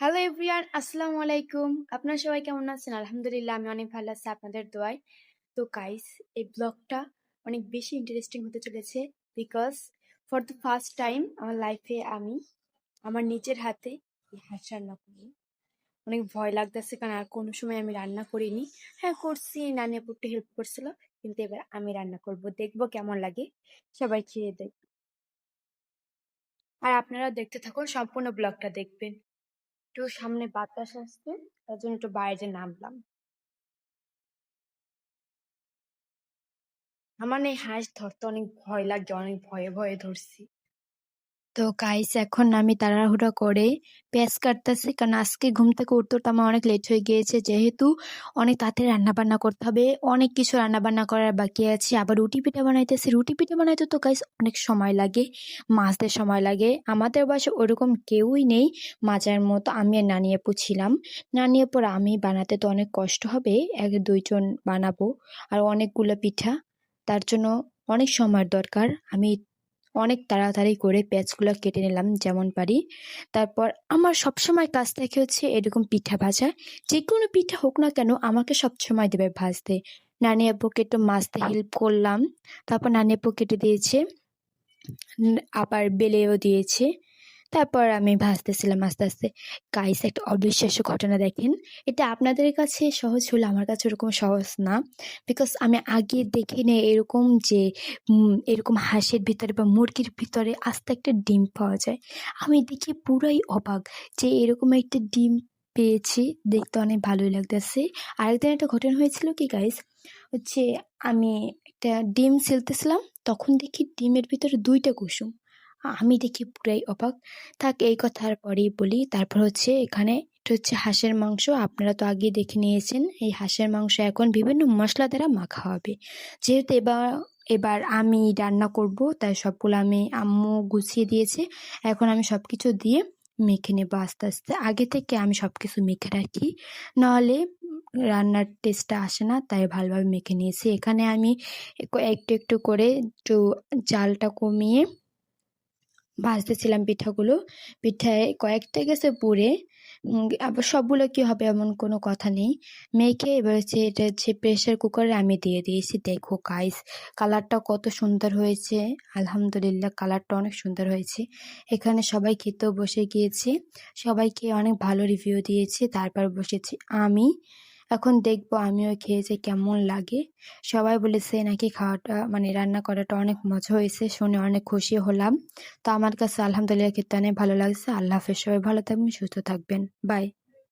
Hello everyone আসসালামু আলাইকুম আপনারা সবাই কেমন আছেন আলহামদুলিল্লাহ আমি অনেক ভালো আছি আপনাদের দোয়ায় তো গাইস এই ব্লগটা অনেক বেশি ইন্টারেস্টিং হতে চলেছে because for the first time আমার লাইফে আমি আমার নিজের হাতে হাঁস রান্না করি অনেক ভয় লাগতেছে কারণ আর কোনো সময় আমি রান্না করিনি হ্যাঁ করছি নানি একটু হেল্প করছিল কিন্তু এবার আমি রান্না করব দেখব কেমন লাগে সবাই খেয়ে দেখ আর আপনারা দেখতে থাকুন সম্পূর্ণ ব্লগটা দেখবেন একটু সামনে বাতাস আসছে, তার জন্য একটু বাইরে নামলাম। আমার এই হাঁস ধরতে অনেক ভয় লাগে অনেক ভয়ে ভয়ে ধরছি। তো গাইস এখন আমি তাড়াহুড়া করে পেঁয়াজ কাটতেছি। কারণ আজকে ঘুম থেকে উঠতে আমার অনেক লেট হয়ে গিয়েছে। যেহেতু অনেক তাড়াতাড়ি রান্না বান্না করতে হবে, অনেক কিছু রান্না বান্না করার বাকি আছে। আবার রুটি পিঠা বানাইতেছি। রুটি পিঠা বানাইতে তো গাইস অনেক সময় লাগে, মাছদের সময় লাগে। আমাদের বাসায় ওরকম কেউই নেই মাজার মতো। আমি আর নানি আপু ছিলাম। নানি আপুর আমি বানাতে তো অনেক কষ্ট হবে, এক দুইজন বানাবো। আর অনেকগুলো পিঠা, তার জন্য অনেক সময়ের দরকার। আমি অনেক তাড়াতাড়ি করে পেঁয়াজগুলো কেটে নিলাম যেমন পারি। তারপর আমার সবসময় কাজ থাকে হচ্ছে এরকম পিঠা ভাজা। যে কোনো পিঠা হোক না কেন আমাকে সবসময় দেবে ভাজতে। নানি আপুকে একটু মাছতে হেল্প করলাম। তারপর নানি আপু কেটে দিয়েছে। আবার বেলেও দিয়েছে। তারপর আমি ভাসতেছিলাম আস্তে আস্তে। গাইস একটা অবিশ্বাস্য ঘটনা দেখেন। এটা আপনাদের কাছে সহজ হলো আমার কাছে ওরকম সহজ না। বিকজ আমি আগে দেখি না এরকম যে এরকম হাঁসের ভিতরে বা মুরগির ভিতরে আস্তে একটা ডিম পাওয়া যায়। আমি দেখি পুরাই অবাক যে এরকম একটা ডিম পেয়েছি। দেখতে অনেক ভালোই লাগতেছে। আরেকদিন একটা ঘটনা হয়েছিল কি গাইস হচ্ছে আমি একটা ডিম ছেলতেছিলাম, তখন দেখি ডিমের ভিতরে দুইটা কুসুম। আমি দেখি পুরাই অবাক। থাক, এই কথার পরেই বলি, তারপর হচ্ছে এখানে, এটা হচ্ছে হাঁসের মাংস। আপনারা তো আগে দেখে নিয়েছেন, এই হাঁসের মাংস এখন বিভিন্ন মশলা দ্বারা মাখা হবে। যেহেতু এবার এবার আমি রান্না করব, তাই সবগুলো আমি আম্মু গুছিয়ে দিয়েছে। এখন আমি সব কিছু দিয়ে মেখে নেব আস্তে আস্তে। আগে থেকে আমি সব কিছু মেখে রাখি। নাহলে রান্নার টেস্টটা আসে না, তাই ভালোভাবে মেখে নিয়েছি। এখানে আমি একটু একটু করে একটু জালটা কমিয়ে ভাজতেছিলাম পিঠাগুলো। পিঠায় কয়েকটা গেছে পুড়ে। আবার সবগুলো কি হবে এমন কোনো কথা নেই। মেখে এবার হচ্ছে এটা হচ্ছে প্রেশার কুকারে আমি দিয়ে দিয়েছি। দেখো গাইস কালারটা কত সুন্দর হয়েছে। আলহামদুলিল্লাহ কালারটা অনেক সুন্দর হয়েছে। এখানে সবাই খেতেও বসে গিয়েছে। সবাইকে অনেক ভালো রিভিউ দিয়েছে। তারপর বসেছি আমি। এখন দেখব আমিও খেয়েছি কেমন লাগে। সবাই বলেছে নাকি খাওয়াটা মানে রান্না করাটা অনেক মজা হয়েছে, শুনে অনেক খুশি হলাম। তো আমার কাছে আলহামদুলিল্লাহ খেতে অনেক ভালো লাগছে। আল্লাহ হাফেজ। সবাই ভালো থাকবেন, সুস্থ থাকবেন। বাই।